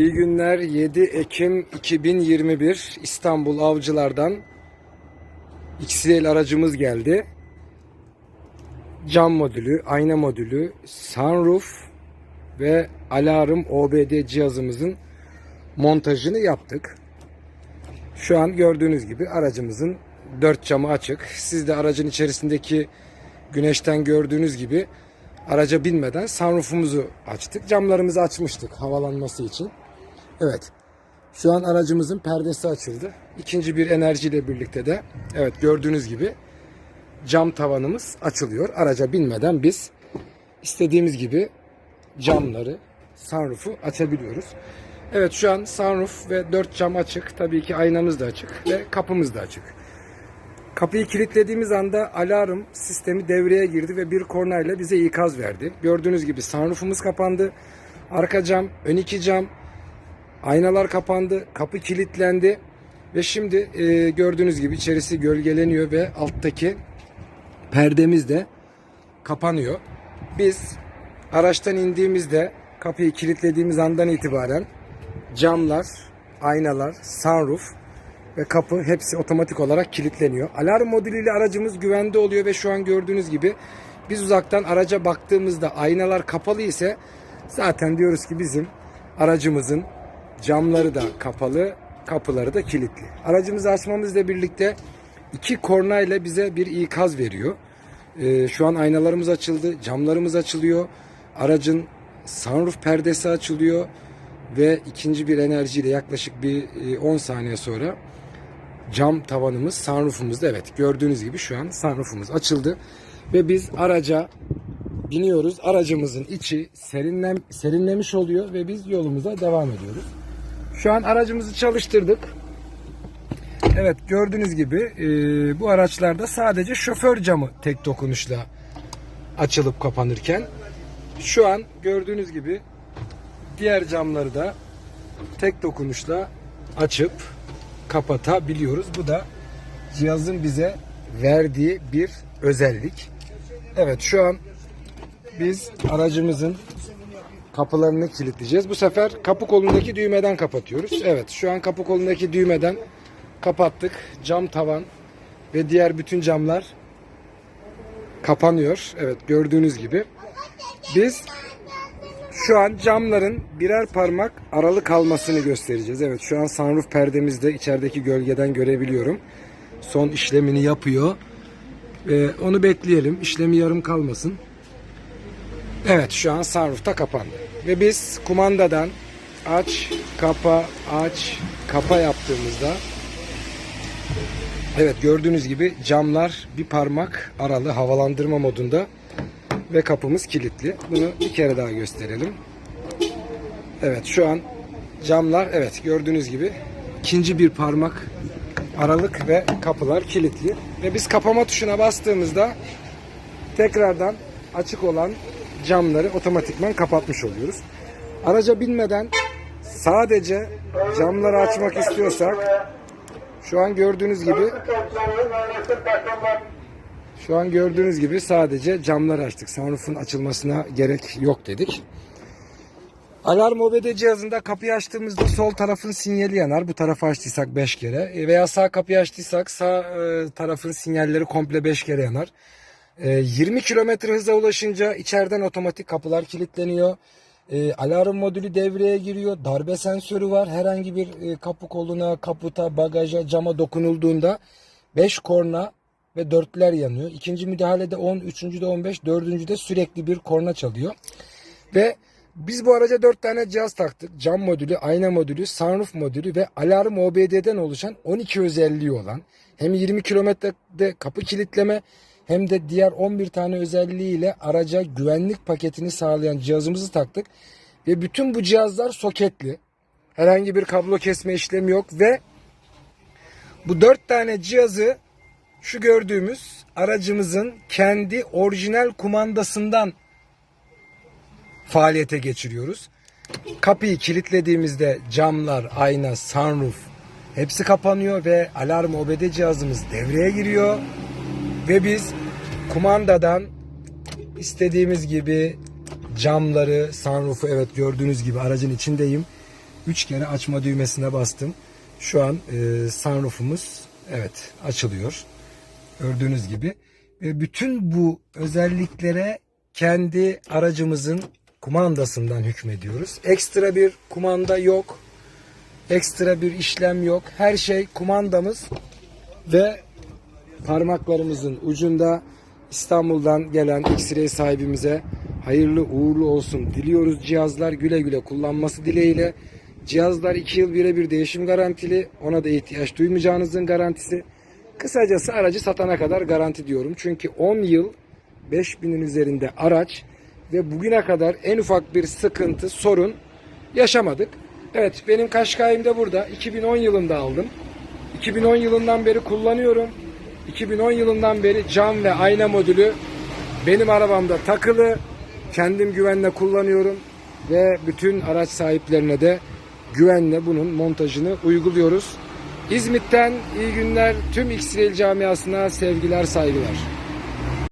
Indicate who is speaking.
Speaker 1: İyi günler 7 Ekim 2021 İstanbul Avcılar'dan XL aracımız geldi. Cam modülü, ayna modülü, sunroof ve alarm OBD cihazımızın montajını yaptık. Şu an gördüğünüz gibi aracımızın dört camı açık. Siz de aracın içerisindeki güneşten gördüğünüz gibi araca binmeden sunroofumuzu açtık. Camlarımızı açmıştık havalanması için. Evet. Şu an aracımızın perdesi açıldı. İkinci bir enerjiyle birlikte de evet gördüğünüz gibi cam tavanımız açılıyor. Araca binmeden biz istediğimiz gibi camları, sunroof'u açabiliyoruz. Evet şu an sunroof ve dört cam açık. Tabii ki aynamız da açık ve kapımız da açık. Kapıyı kilitlediğimiz anda alarm sistemi devreye girdi ve bir kornayla bize ikaz verdi. Gördüğünüz gibi sunroofumuz kapandı. Arka cam, ön iki cam, aynalar kapandı, kapı kilitlendi ve şimdi e, gördüğünüz gibi içerisi gölgeleniyor ve alttaki perdemiz de kapanıyor. Biz araçtan indiğimizde kapıyı kilitlediğimiz andan itibaren camlar, aynalar, sunroof ve kapı hepsi otomatik olarak kilitleniyor. Alarm modülüyle aracımız güvende oluyor ve şu an gördüğünüz gibi biz uzaktan araca baktığımızda aynalar kapalı ise zaten diyoruz ki bizim aracımızın camları da kapalı, kapıları da kilitli. Aracımızı açmamızla birlikte iki kornayla bize bir ikaz veriyor. Ee, şu an aynalarımız açıldı, camlarımız açılıyor. Aracın sunroof perdesi açılıyor ve ikinci bir enerjiyle yaklaşık bir e, 10 saniye sonra cam tavanımız sunroofumuzda evet gördüğünüz gibi şu an sunroofumuz açıldı ve biz araca biniyoruz. Aracımızın içi serinlem, serinlemiş oluyor ve biz yolumuza devam ediyoruz. Şu an aracımızı çalıştırdık. Evet gördüğünüz gibi e, bu araçlarda sadece şoför camı tek dokunuşla açılıp kapanırken şu an gördüğünüz gibi diğer camları da tek dokunuşla açıp kapatabiliyoruz. Bu da cihazın bize verdiği bir özellik. Evet şu an biz aracımızın kapılarını kilitleyeceğiz. Bu sefer kapı kolundaki düğmeden kapatıyoruz. Evet şu an kapı kolundaki düğmeden kapattık. Cam tavan ve diğer bütün camlar kapanıyor. Evet gördüğünüz gibi. Biz şu an camların birer parmak aralı kalmasını göstereceğiz. Evet şu an sunroof perdemizde içerideki gölgeden görebiliyorum. Son işlemini yapıyor. Ee, onu bekleyelim. İşlemi yarım kalmasın. Evet şu an sunroof'ta kapandı. Ve biz kumandadan aç, kapa, aç, kapa yaptığımızda Evet gördüğünüz gibi camlar bir parmak aralı havalandırma modunda ve kapımız kilitli. Bunu bir kere daha gösterelim. Evet şu an camlar evet gördüğünüz gibi ikinci bir parmak aralık ve kapılar kilitli. Ve biz kapama tuşuna bastığımızda tekrardan açık olan camları otomatikman kapatmış oluyoruz. Araca binmeden sadece camları açmak istiyorsak şu an gördüğünüz gibi şu an gördüğünüz gibi sadece camları açtık. Sunroof'un açılmasına gerek yok dedik. Alarm OBD cihazında kapıyı açtığımızda sol tarafın sinyali yanar. Bu tarafı açtıysak 5 kere. E, Veya sağ kapıyı açtıysak sağ e, tarafın sinyalleri komple 5 kere yanar. E, 20 kilometre hıza ulaşınca içeriden otomatik kapılar kilitleniyor. E, alarm modülü devreye giriyor. Darbe sensörü var. Herhangi bir e, kapı koluna, kaputa, bagaja, cama dokunulduğunda 5 korna ve dörtler yanıyor. İkinci müdahalede 10, üçüncüde 15, dördüncüde sürekli bir korna çalıyor. Ve biz bu araca 4 tane cihaz taktık. Cam modülü, ayna modülü, sunroof modülü ve alarm OBD'den oluşan 12 özelliği olan hem 20 kilometrede kapı kilitleme hem de diğer 11 tane özelliğiyle araca güvenlik paketini sağlayan cihazımızı taktık. Ve bütün bu cihazlar soketli. Herhangi bir kablo kesme işlemi yok ve bu 4 tane cihazı şu gördüğümüz aracımızın kendi orijinal kumandasından faaliyete geçiriyoruz. Kapıyı kilitlediğimizde camlar, ayna, sunroof hepsi kapanıyor ve alarm OBD cihazımız devreye giriyor. Ve biz kumandadan istediğimiz gibi camları, sunroof'u evet gördüğünüz gibi aracın içindeyim. 3 kere açma düğmesine bastım. Şu an e, sunroofumuz evet açılıyor. Gördüğünüz gibi. Ve bütün bu özelliklere kendi aracımızın kumandasından hükmediyoruz. Ekstra bir kumanda yok. Ekstra bir işlem yok. Her şey kumandamız ve parmaklarımızın ucunda İstanbul'dan gelen X-Ray sahibimize hayırlı uğurlu olsun diliyoruz. Cihazlar güle güle kullanması dileğiyle. Cihazlar 2 yıl birebir değişim garantili. Ona da ihtiyaç duymayacağınızın garantisi. Kısacası aracı satana kadar garanti diyorum. Çünkü 10 yıl 5000'in üzerinde araç ve bugüne kadar en ufak bir sıkıntı, sorun yaşamadık. Evet benim Kaşkay'ım da burada. 2010 yılında aldım. 2010 yılından beri kullanıyorum. 2010 yılından beri cam ve ayna modülü benim arabamda takılı. Kendim güvenle kullanıyorum ve bütün araç sahiplerine de güvenle bunun montajını uyguluyoruz. İzmit'ten iyi günler. Tüm X-Rail camiasına sevgiler, saygılar.